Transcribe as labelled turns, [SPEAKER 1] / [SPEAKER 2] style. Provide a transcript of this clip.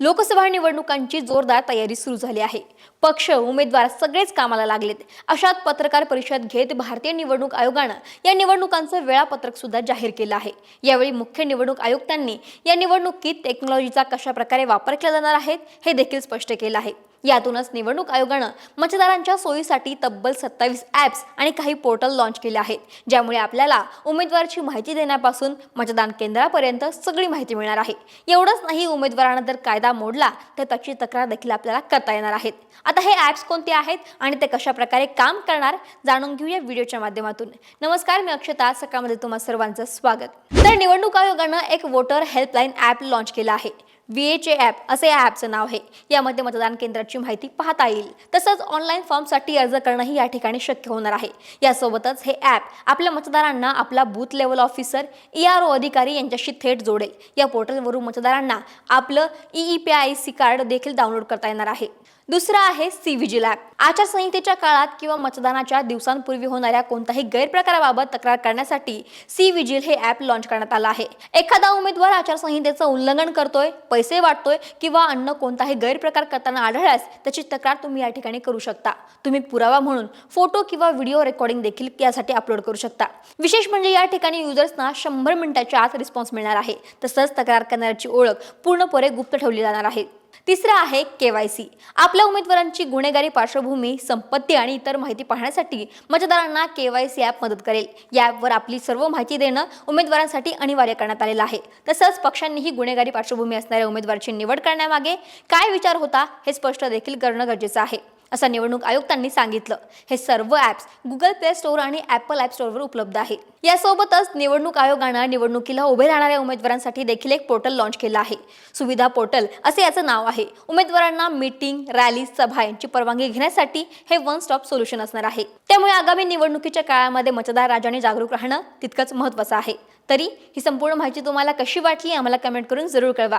[SPEAKER 1] लोकसभा निवडणुकांची जोरदार तयारी सुरू झाली आहे. पक्ष उमेदवार सगळेच कामाला लागलेत. अशात पत्रकार परिषद घेत भारतीय निवडणूक आयोगानं या निवडणुकांचं वेळापत्रक सुद्धा जाहीर केलं आहे. यावेळी मुख्य निवडणूक आयुक्तांनी या निवडणुकीत टेक्नॉलॉजीचा कशा प्रकारे वापर केला जाणार आहे हे देखील स्पष्ट केलं आहे. यातूनच निवडणूक आयोगानं मतदारांच्या सोयीसाठी तब्बल सत्तावीस ॲप्स आणि काही पोर्टल लॉन्च केले आहेत ज्यामुळे आपल्याला उमेदवाराची माहिती देण्यापासून मतदान केंद्रापर्यंत सगळी माहिती मिळणार आहे. एवढंच नाही उमेदवारानं जर कायदा मोडला तर त्याची तक्रार देखील आपल्याला करता येणार आहेत. आता हे ॲप्स कोणते आहेत आणि ते कशा प्रकारे काम करणार जाणून घेऊया व्हिडिओच्या माध्यमातून. नमस्कार मी अक्षता. सकाळमध्ये तुम्हा सर्वांचं स्वागत. तर निवडणूक आयोगानं एक वोटर हेल्पलाईन ॲप लॉन्च केलं आहे. व्ही एच ॲप असे या ॲपचं नाव आहे. यामध्ये मतदान केंद्राची माहिती पाहता येईल. तसंच ऑनलाईन फॉर्मसाठी अर्ज करणंही या ठिकाणी शक्य होणार आहे. यासोबतच हे ॲप आपल्या मतदारांना आपला booth level officer E R O अधिकारी यांच्याशी थेट जोडेल. या पोर्टलवरून मतदारांना आपलं E P I C card देखील डाउनलोड करता येणार आहे. दुसरा आहे सी विजिल ॲप. आचारसंहितेच्या काळात किंवा मतदानाच्या दिवसांपूर्वी होणाऱ्या कोणत्याही गैरप्रकाराबाबत तक्रार करण्यासाठी सी विजिल हे ॲप लॉन्च करण्यात आलं आहे. एखादा उमेदवार आचारसंहितेचं उल्लंघन करतोय पैसे वाटतोय किंवा अन्य कोणताही गैरप्रकार करताना आढळल्यास त्याची तक्रार तुम्ही या ठिकाणी करू शकता. तुम्ही पुरावा म्हणून फोटो किंवा व्हिडिओ रेकॉर्डिंग देखील यासाठी अपलोड करू शकता. विशेष म्हणजे या ठिकाणी युजर्सना शंभर मिनिटाच्या आत रिस्पॉन्स मिळणार आहे. तसंच तक्रार करणाऱ्याची ओळख पूर्णपणे गुप्त ठेवली जाणार आहे. तिसरं आहे केवायसी आपल्या उमेदवारांची गुन्हेगारी पार्श्वभूमी संपत्ती आणि इतर माहिती पाहण्यासाठी मतदारांना केवायसी ॲप मदत करेल. या ॲपवर आपली सर्व माहिती देणं उमेदवारांसाठी अनिवार्य करण्यात आलेलं आहे. तसंच पक्षांनीही गुन्हेगारी पार्श्वभूमी असणाऱ्या उमेदवाराची निवड करण्यामागे काय विचार होता हे स्पष्ट देखील करणं गरजेचं आहे. असं निवडणूक आयुक्तांनी सांगितलं. हे सर्व ॲप्स गुगल प्ले स्टोअर आणि ॲपल ॲप स्टोअरवर उपलब्ध आहे. यासोबतच निवडणूक आयोगानं निवडणुकीला उभे राहणाऱ्या उमेदवारांसाठी देखील एक पोर्टल लॉन्च केलं आहे. सुविधा पोर्टल असे याचं नाव आहे. उमेदवारांना मीटिंग रॅली सभा यांची परवानगी घेण्यासाठी हे वन स्टॉप सोल्युशन असणार आहे. त्यामुळे आगामी निवडणुकीच्या काळामध्ये मतदार राजाने जागरूक राहणं तितकंच महत्त्वाचं आहे. तरी ही संपूर्ण माहिती तुम्हाला कशी वाटली आम्हाला कमेंट करून जरूर कळवा.